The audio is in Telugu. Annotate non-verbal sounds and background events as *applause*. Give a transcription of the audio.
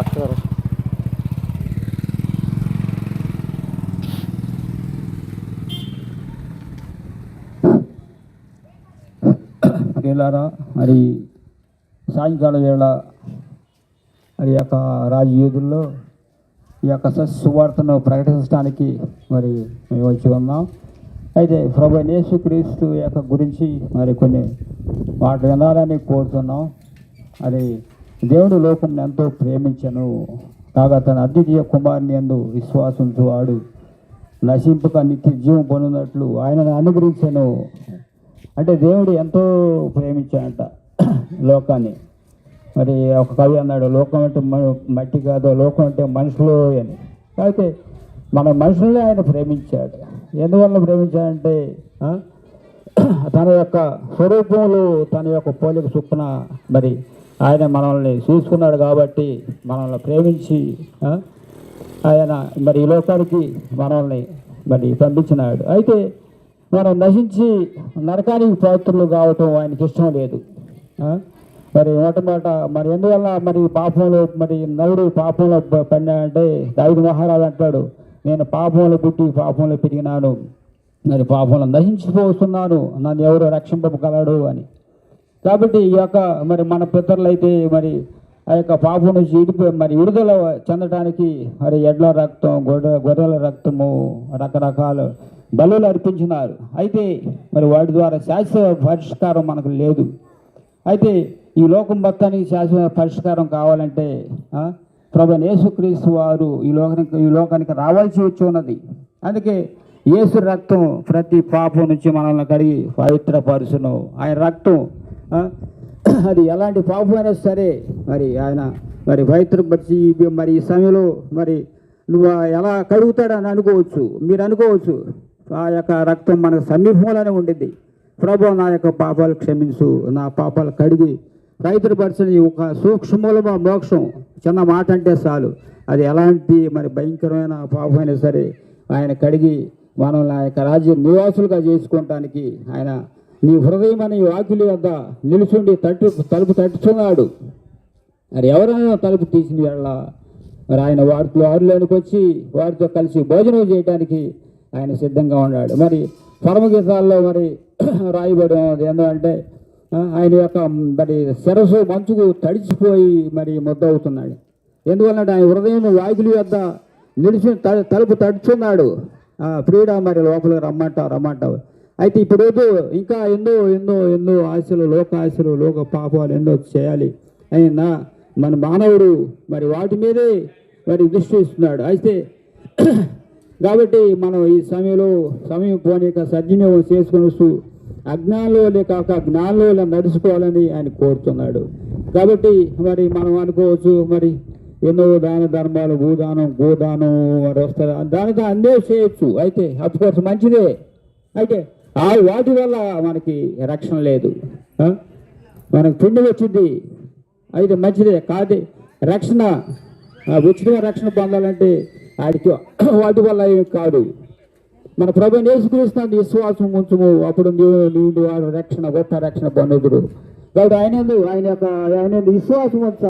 పక్కన ప్రియులారా మరి సాయంకాల వేళ మరి యొక్క రాజయోధుల్లో ఈ యొక్క సువార్తను ప్రకటించడానికి మరి మేము వచ్చి ఉన్నాం. అయితే ప్రభు యేసుక్రీస్తు యొక్క గురించి మరి కొన్ని వాటి వినాలని కోరుతున్నాం. అది దేవుడు లోకం ఎంతో ప్రేమించను. కాగా తన అద్వితీయ కుమారుని ఎందు విశ్వాసంతో వాడు. నశింపక నిత్య జీవం పొందినట్లు ఆయనను అనుగ్రహించను. అంటే దేవుడు ఎంతో ప్రేమించాడంట లోకాన్ని. మరి ఒక కవి అన్నాడు లోకం అంటే మట్టి కాదు లోకం అంటే మనుషులు అని. అయితే మన మనుషుల్ని ఆయన ప్రేమించాడు. ఎందువల్ల ప్రేమించాడంటే తన యొక్క స్వరూపంలో తన యొక్క పోలిక చొప్పున మరి ఆయన మనల్ని చూసుకున్నాడు కాబట్టి మనల్ని ప్రేమించి ఆయన మరి ఈ లోకానికి మనల్ని మరి పంపించినాడు. అయితే మనం నశించి నరకానికి పాత్రలు కావటం ఆయనకి ఇష్టం లేదు. మరి మొట్టమొదట మరి ఎందువల్ల మరి పాపంలో మరి నవ్వుడు పాపంలో ప- పడినాడంటే దావిడు మహారాజు అంటాడు నేను పాపంలో పుట్టి పాపంలో పెరిగినాను. మరి పాపంలో నశించిపోతున్నాను. నన్ను ఎవరు రక్షింపగలడు అని. కాబట్టి ఈ యొక్క మరి మన పితరులైతే మరి ఆ యొక్క పాపం నుంచి విడిపోయి మరి విడుదల చెందడానికి మరి ఎడ్ల రక్తం గొర్రె గొర్రెల రక్తము రకరకాల బలులు అర్పించినారు. అయితే మరి వాటి ద్వారా శాశ్వత పరిష్కారం మనకు లేదు. అయితే ఈ లోకం మొత్తానికి శాశ్వత పరిష్కారం కావాలంటే ఆ, ప్రభు యేసుక్రీస్తు వారు ఈ లోకానికి ఈ లోకానికి రావాల్సి వచ్చి ఉన్నది. అందుకే యేసు రక్తం ప్రతి పాపం నుంచి మనల్ని కడిగి పవిత్రపరుచును. ఆయన రక్తం అది ఎలాంటి పాపం అయినా సరే మరి ఆయన మరి పవిత్రపరిచి మరి ఈ సమయంలో మరి నువ్వు ఎలా కడుగుతాడని అనుకోవచ్చు. మీరు అనుకోవచ్చు. ఆ యొక్క రక్తం మనకు సమీపంలోనే ఉండింది. ప్రభు నా యొక్క పాపాలు క్షమించు. నా పాపాలు కడిగి రైతుపరచని ఒక సూక్ష్మూలమ మోక్షం. చిన్న మాట అంటే చాలు. అది ఎలాంటి మరి భయంకరమైన పాపమైనా సరే ఆయన కడిగి మనం ఆ యొక్క రాజ్య నివాసులుగా చేసుకోవటానికి ఆయన నీ హృదయం అనే వాకిలి వద్ద నిలుచుండి తట్టు తలుపు తట్టుచున్నాడు. మరి ఎవరైనా తలుపు తీసిన వేళ మరి ఆయన వారితో ఆరులోనికి వచ్చి వారితో కలిసి భోజనం చేయడానికి ఆయన సిద్ధంగా ఉన్నాడు. మరి పరమగీతాల్లో మరి *clears throat* రాయబడి అది ఏంటంటే ఆయన యొక్క మరి శిరస్సు మంచుకు తడిచిపోయి మరి ముద్ద అవుతున్నాడు ఎందువల్లంటే ఆయన హృదయం వాకిలి వద్ద నిలిచి త- తలుపు తడుచున్నాడు. ఆ, ప్రియుడా మరి లోపలికి రమ్మంటావు రమ్మంటావు. అయితే ఇప్పుడు ఇంకా ఎన్నో ఎన్నో ఎన్నో ఆశలు లోక ఆశలు లోక పాపాలు ఎన్నో చేయాలి. అయినా మన మానవుడు మరి వాటి మీదే మరి దృష్టి ఇస్తున్నాడు. అయితే *clears throat* కాబట్టి మనం ఈ సమయంలో సమయం పోనీక సద్వినియోగం చేసుకుని వస్తూ అజ్ఞానంలో కాక జ్ఞానంలో నడుచుకోవాలని ఆయన కోరుతున్నాడు. కాబట్టి మరి మనం అనుకోవచ్చు మరి ఎన్నో దాన ధర్మాలు భూదానం గోదానం మరి వస్తారు దానితో అన్నీ చేయొచ్చు. అయితే అఫ్కోర్స్ మంచిదే. అయితే ఆ వాటి వల్ల మనకి రక్షణ లేదు. మనకు పిండి వచ్చింది. అయితే మంచిదే. కాదు రక్షణ ఉచితంగా రక్షణ పొందాలంటే ఆడికి వాటి వల్ల ఏమి కాదు. మన ప్రభు నేర్చుకునిస్తాను విశ్వాసం ఉంచుము. అప్పుడు నీవు నీవు వాడు రక్షణ గొప్ప రక్షణ పొందుదురు. కాబట్టి ఆయన ఆయన యొక్క ఆయన విశ్వాసం ఉంచాలి